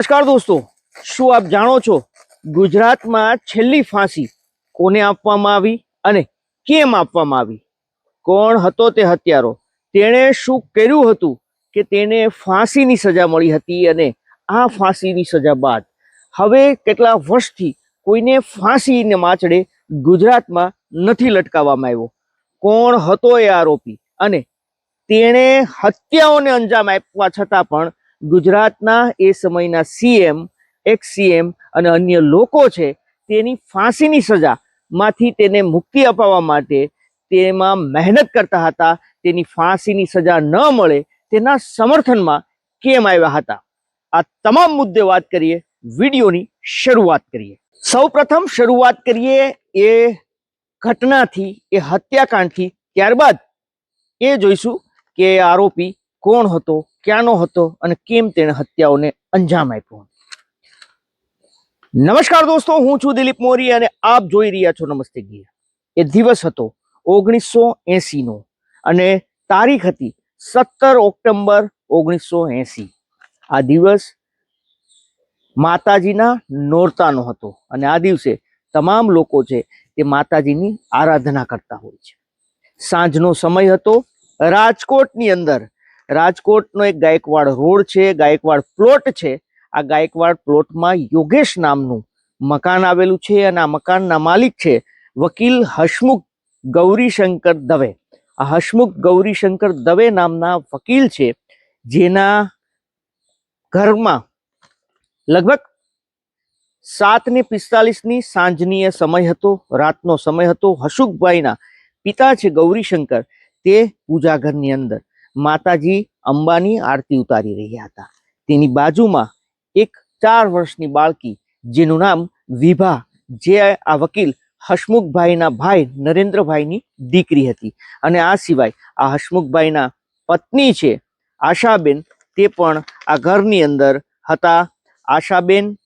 નમસ્કાર દોસ્તો, શું આપ જાણો છો ગુજરાતમાં છેલ્લી ફાંસી કોને આપવામાં આવી અને કેમ આપવામાં આવી? કોણ હતો તે હત્યારો? તેણે શું કર્યું હતું કે તેને ફાંસીની સજા મળી હતી અને આ ફાંસીની સજા બાદ હવે કેટલા વર્ષથી કોઈને ફાંસીને માચડે ગુજરાતમાં નથી લટકાવવામાં આવ્યો? કોણ હતો એ આરોપી? અને તેણે હત્યાઓને અંજામ આપવા છતાં પણ ગુજરાતના એ સમયના સીએમ એક્સ સીએમ અને અન્ય લોકો છે, તેની ફાંસીની સજામાંથી તેને મુક્તિ અપાવવા માટે તેમાં મહેનત કરતા હતા. તેની ફાંસીની સજા ન મળે તેના સમર્થનમાં કેમ આવ્યા હતા? આ તમામ મુદ્દે વાત કરીએ, વિડીયોની શરૂઆત કરીએ. સૌ પ્રથમ શરૂઆત કરીએ એ ઘટનાથી, એ હત્યાકાંડથી. ત્યારબાદ એ જોઈશું કે આરોપી કોણ હતો ક્યાંનો હતો અને કેમ તેણે હત્યાઓને અંજામ આપ્યો? નમસ્કાર દોસ્તો, હું છું દિલીપ મોરી અને આપ જોઈ રહ્યા છો નમસ્તે ગીર. એ દિવસ હતો ઓગણીસો એસી નો અને તારીખ હતી સત્તર ઓક્ટોબર ઓગણીસો એસી. આ દિવસ માતાજીના નોરતાનો હતો અને આ દિવસે તમામ લોકો છે તે માતાજીની આરાધના કરતા હોય છે. સાંજનો સમય હતો, રાજકોટની અંદર રાજકોટનો એક ગાયકવાડ રોડ છે, ગાયકવાડ પ્લોટ છે. આ ગાયકવાડ પ્લોટમાં યોગેશ નામનું મકાન આવેલું છે અને આ મકાનના માલિક છે વકીલ હસમુખ ગૌરીશંકર દવે. આ હસમુખ ગૌરીશંકર દવે નામના વકીલ છે, જેના ઘરમાં લગભગ સાત ને પિસ્તાલીસની સાંજની સમય હતો, રાતનો સમય હતો. હસુખભાઈના પિતા છે ગૌરીશંકર. તે પૂજાઘરની અંદર માતાજી અંબાની આરતી ઉતારી રહ્યા હતા. તેની બાજુમાં એક ચાર વર્ષની બાળકી, જેનું નામ વિભા, જે આ વકીલ હસમુખભાઈના ભાઈ નરેન્દ્રભાઈની દીકરી હતી. અને આ સિવાય આ હસમુખભાઈના પત્ની છે આશાબેન, તે પણ આ ઘરની અંદર હતા. આશાબેન,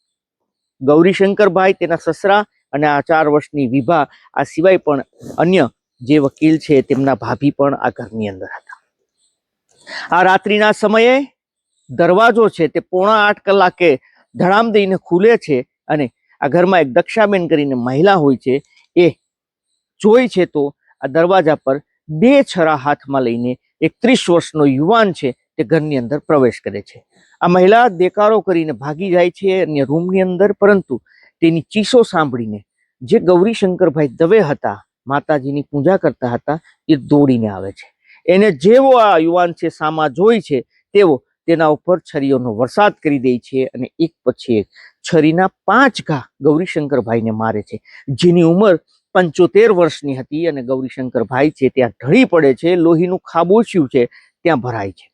ગૌરીશંકરભાઈ, તેના સસરા અને આ ચાર વર્ષની વિભા, આ સિવાય પણ અન્ય જે વકીલ છે તેમના ભાભી પણ આ ઘરની અંદર હતા. આ રાત્રિના સમયે દરવાજો છે તે પોણા આઠ કલાકે ધડામ દઈને ખુલે છે અને આ ઘરમાં એક દક્ષાબેન કરીને મહિલા હોય છે, એ જોઈ છે તો આ દરવાજા પર બે છરા હાથમાં લઈને એક ત્રીસ વર્ષનો યુવાન છે તે ઘરની અંદર પ્રવેશ કરે છે. આ મહિલા દેકારો કરીને ભાગી જાય છે અન્ય રૂમની અંદર, પરંતુ તેની ચીસો સાંભળીને જે ગૌરીશંકરભાઈ દવે હતા, માતાજીની પૂજા કરતા હતા, એ દોડીને આવે છે. એને જેવો આ યુવાન છે, સામા જોઈ છે, તેવો તેના ઉપર છરીઓનો વરસાદ કરી દે છે અને એક પછી એક છરીના પાંચ ઘા ગૌરીશંકરભાઈને મારે છે. જેની ઉંમર પંચોતેર વર્ષની હતી અને ગૌરીશંકરભાઈ છે, ત્યાં ઢળી પડે છે, લોહીનું ખાબોચ્યું છે, ત્યાં ભરાય છે.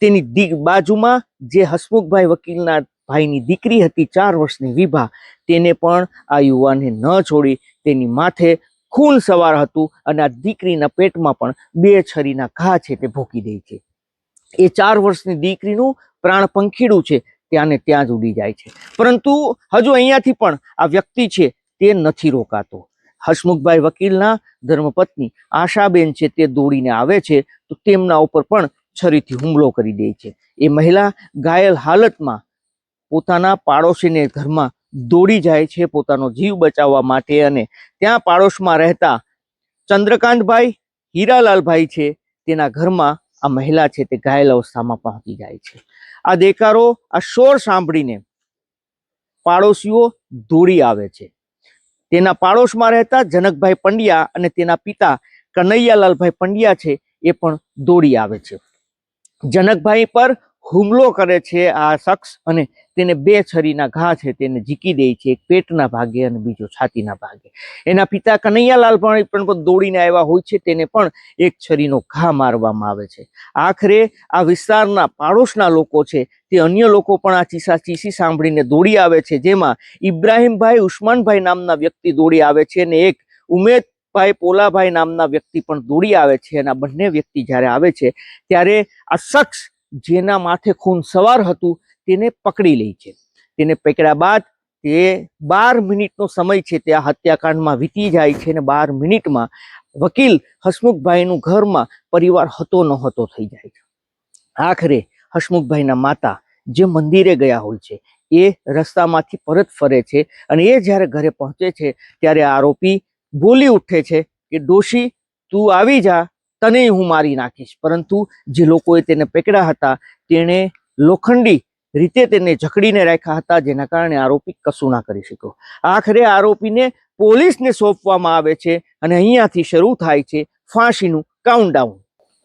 તેની દી બાજુમાં જે હસમુખભાઈ વકીલના ભાઈની દીકરી હતી, ચાર વર્ષની વિભા, તેને પણ આ યુવાને ન છોડી તેની માથે ખૂન સવાર હતું અને આ દીકરીના પેટમાં પણ બે છરીના ઘા છે તે ભોકી દે છે. એ ચાર વર્ષની દીકરીનું પ્રાણ પંખીડું છે ત્યાંને ત્યાં જ ઉડી જાય છે. પરંતુ હજુ અહીંયાથી પણ આ વ્યક્તિ છે તે નથી રોકાતો. હસમુખભાઈ વકીલના ધર્મપત્ની આશાબેન છે તે દોડીને આવે છે તો તેમના ઉપર પણ છરીથી હુમલો કરી દે છે. એ મહિલા ઘાયલ હાલતમાં પોતાના પાડોશીને ઘરમાં દોડી જાય છે પોતાનો જીવ બચાવવા માટે અને ત્યાં પાડોશમાં રહેતા ચંદ્રકાંતભાઈ, હીરાલાલભાઈ છે તેના ઘરમાં આ મહિલા છે તે ઘાયલ અવસ્થામાં પહોંચી જાય છે. આ દેકારો, આ શોર સાંભળીને પાડોશીઓ દોડી આવે છે. તેના પાડોશમાં રહેતા જનકભાઈ પંડ્યા અને તેના પિતા કનૈયાલાલભાઈ પંડ્યા છે એ પણ દોડી આવે છે. જનકભાઈ પર હુમલો કરે છે આ શખ્સ અને તેને બે છરીના ઘા છે તેને ઝીકી દે છે, એક પેટના ભાગે અને બીજો છાતીના ભાગે. એના પિતા કનૈયાલાલ પણ પણ દોડીને આવ્યા હોય છે, તેને પણ એક છરીનો ઘા મારવામાં આવે છે. આખરે આ વિસ્તારના પાડોશના લોકો છે, તે અન્ય લોકો પણ આ ચીસા ચીસી સાંભળીને દોડી આવે છે, જેમાં ઇબ્રાહીમભાઈ ઉસ્માનભાઈ નામના વ્યક્તિ દોડી આવે છે અને એક ઉમેદભાઈ પોલાભાઈ નામના વ્યક્તિ પણ દોડી આવે છે અને આ બંને વ્યક્તિ જ્યારે આવે છે, ત્યારે આ શખ્સ જેના માથે ખૂન સવાર હતું, તેને પકડી લે છે. તેને પકડ્યા બાદ તે બાર મિનિટનો સમય છે તે આ હત્યાકાંડમાં વીતી જાય છે અને બાર મિનિટમાં વકીલ હસમુખભાઈનું ઘરમાં પરિવાર હતો ન હતો થઈ જાય છે. આખરે હસમુખભાઈના માતા જે મંદિરે ગયા હોય છે, એ રસ્તામાંથી પરત ફરે છે અને એ જ્યારે ઘરે પહોંચે છે, ત્યારે આરોપી બોલી ઉઠે છે કે દોષી તું આવી જા તને હું મારી નાખીશ. પરંતુ જે લોકોએ તેને પકડ્યા હતા, તેણે લોખંડી રીતે તેને જકડીને રાખ્યા હતા, જેના કારણે આરોપી કશું ના કરી શક્યો. આખરે આરોપીને પોલીસને સોંપવામાં આવે છે અને અહીંયાથી શરૂ થાય છે ફાંસીનું કાઉન્ટડાઉન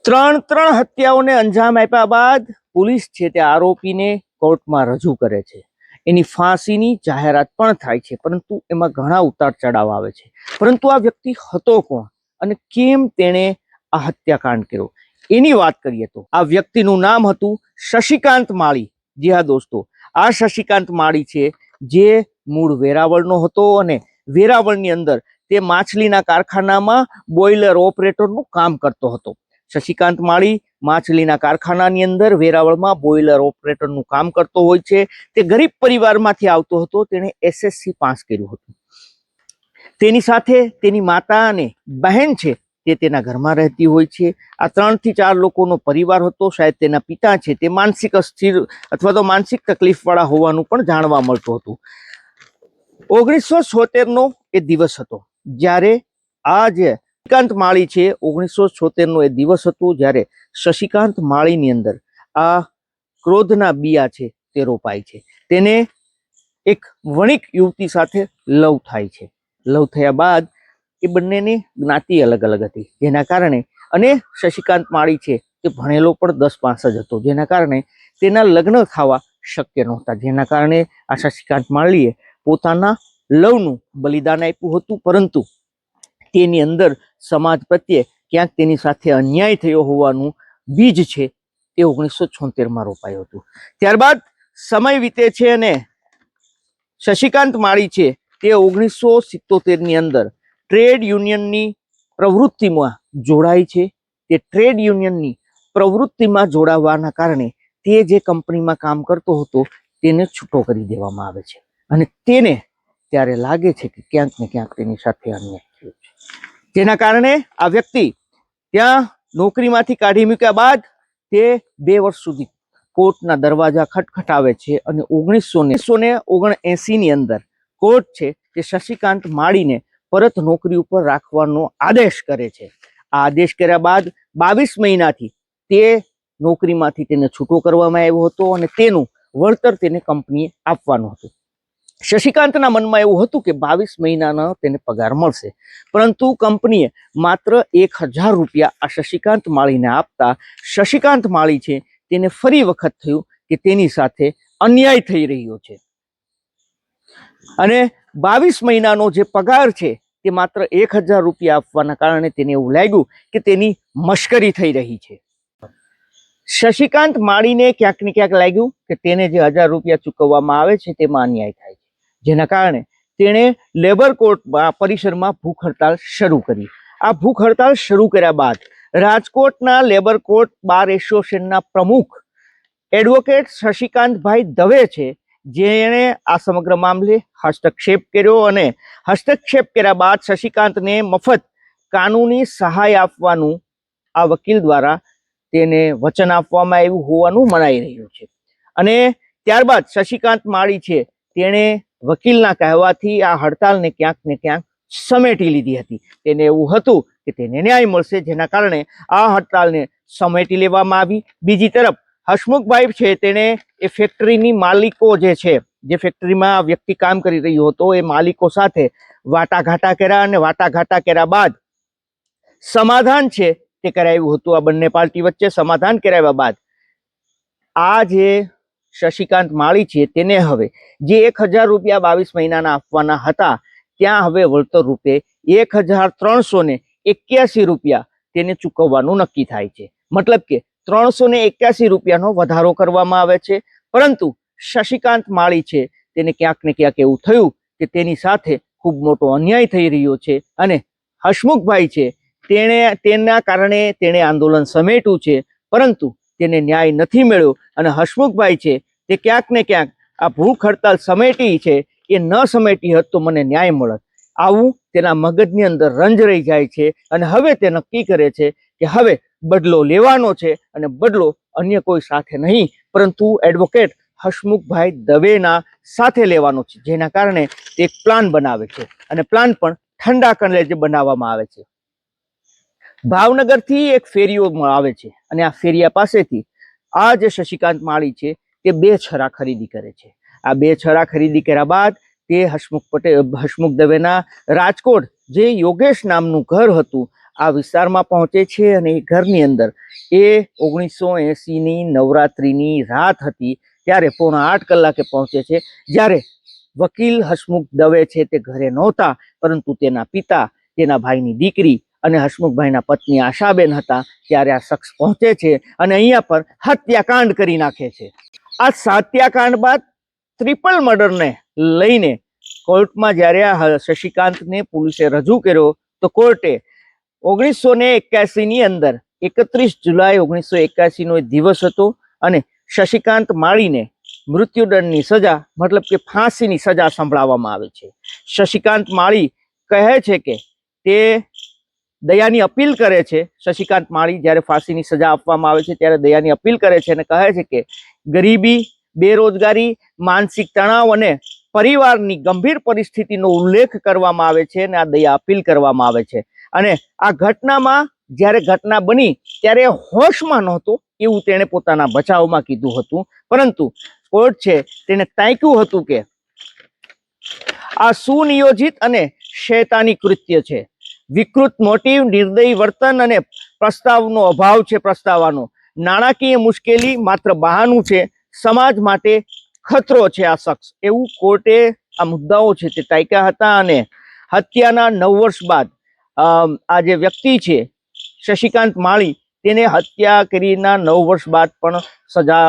ત્રણ ત્રણ હત્યાઓને અંજામ આપ્યા બાદ પોલીસ છે તે આરોપીને કોર્ટમાં રજૂ કરે છે. એની ફાંસીની જાહેરાત પણ થાય છે, પરંતુ એમાં ઘણા ઉતાર ચઢાવ આવે છે. પરંતુ આ વ્યક્તિ હતો કોણ અને કેમ તેણે આ હત્યાકાંડ કર્યો. એની વાત કરીએ તો આ વ્યક્તિનું નામ હતું શશિકાંત માળી. જી હા દોસ્તો, આ શશિકાંત માળી છે જે મૂળ વેરાવળનો હતો અને વેરાવળની અંદર તે માછલીના કારખાનામાં બોઇલર ઓપરેટરનું કામ કરતો હતો. શશિકાંત માળી માછલીના કારખાનાની અંદર વેરાવળમાં બોઇલર ઓપરેટરનું કામ કરતો હોય છે. તે ગરીબ પરિવારમાંથી આવતો હતો, તેણે એસએસસી પાસ કર્યું હતું. તેની સાથે તેની માતા અને બહેન છે તે તેના ઘરમાં રહેતી હોય છે. આ ત્રણથી ચાર લોકોનો પરિવાર હતો. શાયદ તેના પિતા છે. તે માનસિક અસ્થિર અથવા તો માનસિક તકલીફવાળા હોવાનું પણ જાણવા મળતું હતું. ઓગણીસો છોતેરનો એ દિવસ હતો. જ્યારે આ જે શશિકાંત માળી છે, ઓગણીસો છોતેરનો એ દિવસ હતો જ્યારે શશિકાંત માળીની અંદર આ ક્રોધના બિયા છે તે રોપાય છે. તેને એક વણિક યુવતી સાથે લવ થાય છે. લવ થયા બાદ એ બંનેની જ્ઞાતિ અલગ અલગ હતી. જેના કારણે અને શશિકાંત માળી છે તે ભણેલો પણ દસ પાસ જ હતો. જેના કારણે તેના લગ્ન થવા શક્ય નહોતા. જેના કારણે આ શશિકાંત માળીએ પોતાના લવનું બલિદાન આપ્યું હતું, પરંતુ તેની અંદર સમાજ પ્રત્યે ક્યાંક તેની સાથે અન્યાય થયો હોવાનું બીજ છે તે ઓગણીસો છોતેરમાં રોપાયું હતું. ત્યારબાદ સમય વીતે છે અને શશિકાંત માળી છે તે ઓગણીસો સિત્તોતેરની અંદર ટ્રેડ યુનિયનની પ્રવૃત્તિમાં જોડાય છે. તે ટ્રેડ યુનિયનની પ્રવૃત્તિમાં જોડાવાના કારણે તે જે કંપનીમાં કામ કરતો હતો તેને છૂટો કરી દેવામાં આવે છે. અને તેને ત્યારે લાગે છે કે ક્યાંક ને ક્યાંક તેની સાથે અન્યાય થયો છે. જેના કારણે આ વ્યક્તિ ત્યાં નોકરીમાંથી કાઢી મૂક્યા બાદ તે બે વર્ષ સુધી કોર્ટના દરવાજા ખટખટાવે છે અને ઓગણીસો ને ઓગણ એંસીની અંદર કોર્ટ છે તે શશિકાંત માળીને પરત નોકરી ઉપર રાખવાનો આદેશ કરે છે. આ આદેશ કર્યા બાદ બાવીસ મહિનાથી તે નોકરીમાંથી તેને છૂટો કરવામાં આવ્યો હતો અને તેનું વળતર તેને કંપનીએ આપવાનું હતું. શશિકાંતના મનમાં એવું હતું કે બાવીસ મહિનાનો તેને પગાર મળશે. પરંતુ કંપનીએ માત્ર એક હજાર રૂપિયા આ શશિકાંત માળીને આપતા શશિકાંત માળી છે તેને ફરી વખત થયું કે તેની સાથે અન્યાય થઈ રહ્યો છે. અને બાવીસ મહિનાનો જે પગાર છે તે માત્ર એક હજાર રૂપિયા આપવાના કારણે તેને એવું લાગ્યું કે તેની મશ્કરી થઈ રહી છે. શશિકાંત માળીને ક્યાંક ને ક્યાંક લાગ્યું કે તેને જે હજાર રૂપિયા ચૂકવવામાં આવે છે તેમાં અન્યાય થાય છે. જેના કારણે તેણે લેબર કોર્ટમાં, પરિસરમાં ભૂખ હડતાલ શરૂ કરી. આ ભૂખ હડતાલ શરૂ કર્યા બાદ રાજકોટના લેબર કોર્ટ બાર એસોસિએશનના પ્રમુખ એડવોકેટ શશિકાંતભાઈ દવે છે જેણે આ સમગ્ર મામલે હસ્તક્ષેપ કર્યો અને હસ્તક્ષેપ કર્યા બાદ શશિકાંતને મફત કાનૂની સહાય આપવાનું આ વકીલ દ્વારા તેને વચન આપવામાં આવ્યું હોવાનું મનાઈ રહ્યું છે. અને ત્યારબાદ શશિકાંત માળી છે તેણે વકીલના કહેવાથી આ હડતાલને ક્યાંક ને ક્યાંક સમેટી લીધી હતી. તેને એવું હતું કે તેને ન્યાય મળશે, જેના કારણે આ હડતાલને સમેટી લેવામાં આવી. બીજી તરફ હસમુખભાઈ છે, તેણે એ ફેક્ટરીની માલિકો જે છે, જે ફેક્ટરીમાં વ્યક્તિ કામ કરી રહ્યો હતો, એ માલિકો સાથે વાટાઘાટા કર્યા અને વાટાઘાટા કર્યા બાદ સમાધાન છે તે કરાવ્યું હતું આ બંને પાર્ટી વચ્ચે, સમાધાન કરાવ્યા બાદ. આ જે શશિકાંત માળી છે, તેને હવે જે એક હજાર રૂપિયા બાવીસ મહિનાના આપવાના હતા, ત્યાં હવે વળતર રૂપે એક હજાર ત્રણસો ને રૂપિયા તેને ચૂકવવાનું નક્કી થાય છે. મતલબ કે ત્રણસો ને એક્યાસી રૂપિયાનો વધારો કરવામાં આવે છે. પરંતુ શશિકાંત માળી છે. તેને ક્યાંક ને ક્યાંક એવું થયું કે તેની સાથે ખૂબ મોટો અન્યાય થઈ રહ્યો છે અને હસમુખભાઈ છે. તેણે, તેના કારણે તેણે આંદોલન સમેટ્યું છે. પરંતુ તેને ન્યાય નથી મળ્યો અને હસમુખભાઈ છે તે ક્યાંક ને ક્યાંક આ ભૂખ હડતાલ સમેટી છે. એ ન સમેટી હોત તો મને ન્યાય મળત. આવું તેના મગજની અંદર રંજ રહી જાય છે અને હવે તે નક્કી કરે છે કે હવે બદલો લેવાનો છે અને બદલો અન્ય કોઈ સાથે નહીં. પરંતુ એડવોકેટ હસમુખભાઈ દવેના સાથે લેવાનો છે, જેના કારણે તે એક પ્લાન બનાવે છે અને પ્લાન પણ ઠંડા કલેજે બનાવવામાં આવે છે. ભાવનગરથી એક ફેરીઓ આવે છે અને આ ફેરિયા પાસેથી આ જે શશિકાંત માળી છે તે બે છરા ખરીદી કરે છે. આ બે છરા ખરીદી કર્યા બાદ તે હસમુખ પટેલ, હસમુખ દવેના રાજકોટ જે યોગેશ નામનું ઘર હતું આ વિસ્તારમાં પહોંચે છે અને એ ઘરની અંદર. એ ઓગણીસો એંસીની નવરાત્રિની રાત હતી ત્યારે પોણા આઠ કલાકે પહોંચે છે. જ્યારે વકીલ હસમુખ દવે છે તે ઘરે નહોતા, પરંતુ તેના પિતા, તેના ભાઈની દીકરી અને હસમુખભાઈના પત્ની આશાબેન હતા ત્યારે આ શખ્સ પહોંચે છે અને અહીંયા પર હત્યાકાંડ કરી નાખે છે. આ હત્યાકાંડ બાદ ટ્રિપલ મર્ડરને લઈને કોર્ટમાં જ્યારે આ શશિકાંતને પોલીસે રજૂ કર્યો, તો કોર્ટે ઓગણીસો ને એક્યાસીની અંદર એકત્રીસ જુલાઈ ઓગણીસો એક્યાસી નો દિવસ હતો અને શશિકાંત માળીને મૃત્યુદંડની સજા, મતલબ કે ફાંસીની સજા સંભળાવવામાં આવે છે. શશિકાંત માળી કહે છે કે તે દયાની અપીલ કરે છે. શશિકાંત માળી જ્યારે ફાંસીની સજા આપવામાં આવે છે ત્યારે દયાની અપીલ કરે છે અને કહે છે કે ગરીબી, બેરોજગારી, માનસિક તણાવ અને પરિવારની ગંભીર પરિસ્થિતિનો ઉલ્લેખ કરવામાં આવે છે અને આ દયા અપીલ કરવામાં આવે છે. અને આ ઘટનામાં જ્યારે ઘટના બની, ત્યારે હોશમાં નહોતો, એવું તેણે પોતાના બચાવમાં કીધું હતું. પરંતુ કોર્ટ છે, તેને તાંક્યું હતું કે આ સુનિયોજિત અને શૈતાની કૃત્ય છે. વિકૃત મોટિવ, નિર્દયી વર્તન અને પ્રસ્તાવનો અભાવ છે પ્રસ્તાવવાનો. નાણાકીય મુશ્કેલી માત્ર બહાનું છે, સમાજ માટે ખતરો છે આ શખ્સ. એવું કોર્ટે આ મુદ્દાઓ છે તે ટાંક્યા હતા અને હત્યાના નવ વર્ષ બાદ આ જે વ્યક્તિ છે, શશિકાંત માળી, તેને હત્યા કરીના નવ વર્ષ બાદ પણ સજા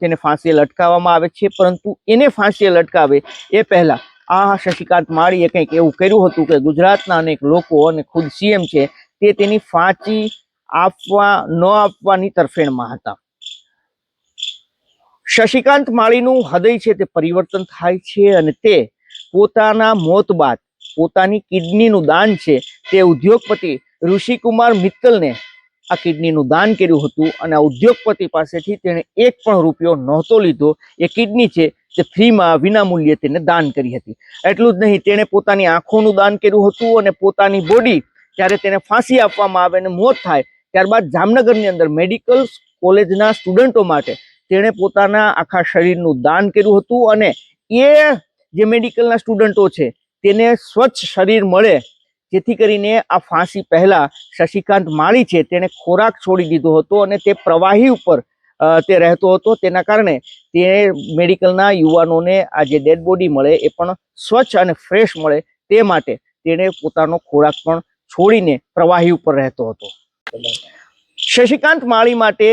તેને ફાંસીએ લટકાવવામાં આવે છે. પરંતુ એને ફાંસીએ લટકાવે એ પહેલા આ શશિકાંત માળીએ કંઈક એવું કર્યું હતું કે ગુજરાતના અનેક લોકો અને ખુદ સીએમ છે, તે તેની ફાંસી આપવા, ન આપવાની તરફેણમાં હતા. શશિકાંત માળીનું હૃદય છે તે પરિવર્તન થાય છે અને તે પોતાના મોત બાદ પોતાની કિડનીનું દાન છે તે ઉદ્યોગપતિ ઋષિકુમાર મિત્તલને આ કિડનીનું દાન કર્યું હતું અને આ ઉદ્યોગપતિ પાસેથી તેણે એક પણ રૂપિયો નહોતો લીધો. એ કિડની છે તે ફ્રીમાં વિનામૂલ્યે તેને દાન કરી હતી. એટલું જ નહીં, તેણે પોતાની આંખોનું દાન કર્યું હતું અને પોતાની બોડી જ્યારે તેને ફાંસી આપવામાં આવે અને મોત થાય, ત્યારબાદ જામનગરની અંદર મેડિકલ કોલેજના સ્ટુડન્ટો માટે તેણે પોતાના આખા શરીરનું દાન કર્યું હતું અને એ જે મેડિકલના સ્ટુડન્ટો છે તેને સ્વચ્છ શરીર મળે. જેથી કરીને આ ફાંસી પહેલા શશિકાંત માળી છે તેણે ખોરાક છોડી દીધો હતો અને તે પ્રવાહી ઉપર તે રહેતો હતો. તેના કારણે તે મેડિકલના યુવાનોને આ જે ડેડ બોડી મળે એ પણ સ્વચ્છ અને ફ્રેશ મળે તે માટે તેણે પોતાનો ખોરાક પણ છોડીને પ્રવાહી ઉપર રહેતો હતો. શશિકાંત માળી માટે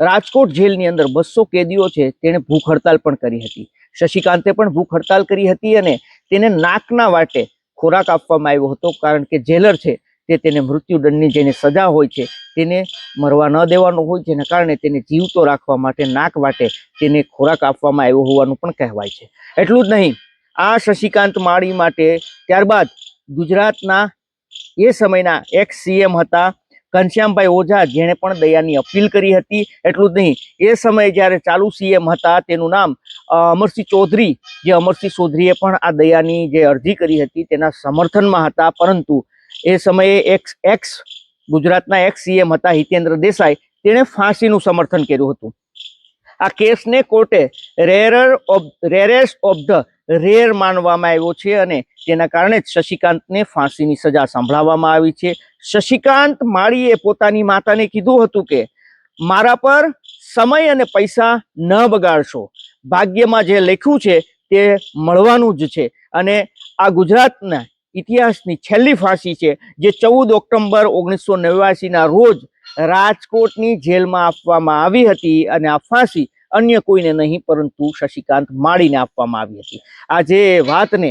રાજકોટ જેલની અંદર બસો કેદીઓ છે. તેણે ભૂખ હડતાલ પણ કરી હતી. શશિકાંતે પણ ભૂખ હડતાલ કરી હતી અને તેને નાકના વાટે ખોરાક આપવામાં આવ્યો હતો કારણ કે જેલર છે તે તેને મૃત્યુદંડની જેને સજા હોય છે તેને મરવા ન દેવાનો હોય જેના કારણે તેને જીવતો રાખવા માટે નાક વાટે તેને ખોરાક આપવામાં આવ્યો હોવાનું પણ કહેવાય છે. એટલું જ નહીં, આ શશિકાંત માળી માટે ત્યારબાદ ગુજરાતના એ સમયના એક્સ સીએમ હતા ઘનશ્યામભાઈ ઓઝા જેણે પણ દયાની અપીલ કરી હતી. એટલું જ નહીં, એ સમયે જ્યારે ચાલુ સીએમ હતા તેનું નામ અમરસિંહ ચૌધરી, જે અમરસિંહ ચૌધરીએ પણ આ દયાની જે અરજી કરી હતી તેના સમર્થનમાં હતા. પરંતુ એ સમયે એક્સ એક્સ ગુજરાતના એક્સ સીએમ હતા હિતેન્દ્ર દેસાઈ, તેણે ફાંસીનું સમર્થન કર્યું હતું. આ કેસને કોર્ટે rarer of rarest of the rare માનવામાં આવ્યો છે અને તેના કારણે જ શશિકાંતને ફાંસીની સજા સંભળાવવામાં આવી છે. શશિકાંત માળીએ પોતાની માતાને કીધું હતું કે, મારા પર સમય અને પૈસા ન બગાડશો. ભાગ્યમાં જે લખ્યું છે તે મળવાનું જ છે. અને આ ગુજરાતના ઇતિહાસની છેલ્લી ફાંસી છે જે ચૌદ ઓક્ટોબર ઓગણીસો નેવ્યાસીના રોજ રાજકોટની જેલમાં આપવામાં આવી હતી અને આ ફાંસી અન્ય કોઈને નહીં, પરંતુ શશિકાંત માળીને આપવામાં આવી હતી. આ જે વાતને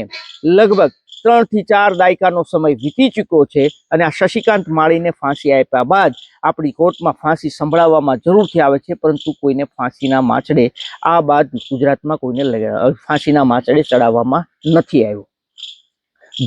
લગભગ ત્રણથી ચાર દાયકાનો સમય વીતી ચૂક્યો છે અને આ શશિકાંત માળીને ફાંસી આપ્યા બાદ આપણી કોર્ટમાં ફાંસી સંભળાવવામાં જરૂરથી આવે છે, પરંતુ કોઈને ફાંસીના માચડે આ બાદ ગુજરાતમાં કોઈને ફાંસીના માચડે ચડાવવામાં નથી આવ્યું.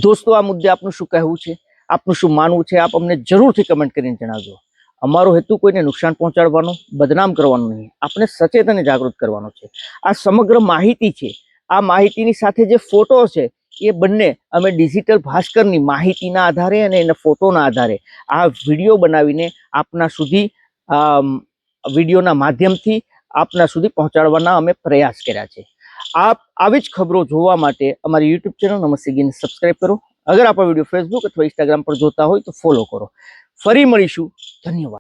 દોસ્તો, આ મુદ્દે આપનું શું કહેવું છે? આપનું શું માનવું છે? આપ અમને જરૂરથી કમેન્ટ કરીને જણાવજો. અમારો હેતુ કોઈને નુકસાન પહોંચાડવાનો, બદનામ કરવાનો નહીં. આપણે સચેત અને જાગૃત કરવાનો છે. આ સમગ્ર માહિતી છે. આ માહિતીની સાથે જે ફોટો છે, એ બંને અમે ડિજિટલ ભાસ્કરની માહિતીના આધારે અને એના ફોટોના આધારે આ વીડિયો બનાવીને આપના સુધી વિડીયોના માધ્યમથી આપના સુધી પહોંચાડવાના અમે પ્રયાસ કર્યા છે. આપ આવી જ ખબરો જોવા માટે અમારી યુટ્યુબ ચેનલ નમસ્તે ગીને સબસ્ક્રાઇબ કરો. અગર આપણો વીડિયો ફેસબુક અથવા ઇન્સ્ટાગ્રામ પર જોતા હોય તો ફોલો કરો. ફરી મળીશું. ધન્યવાદ.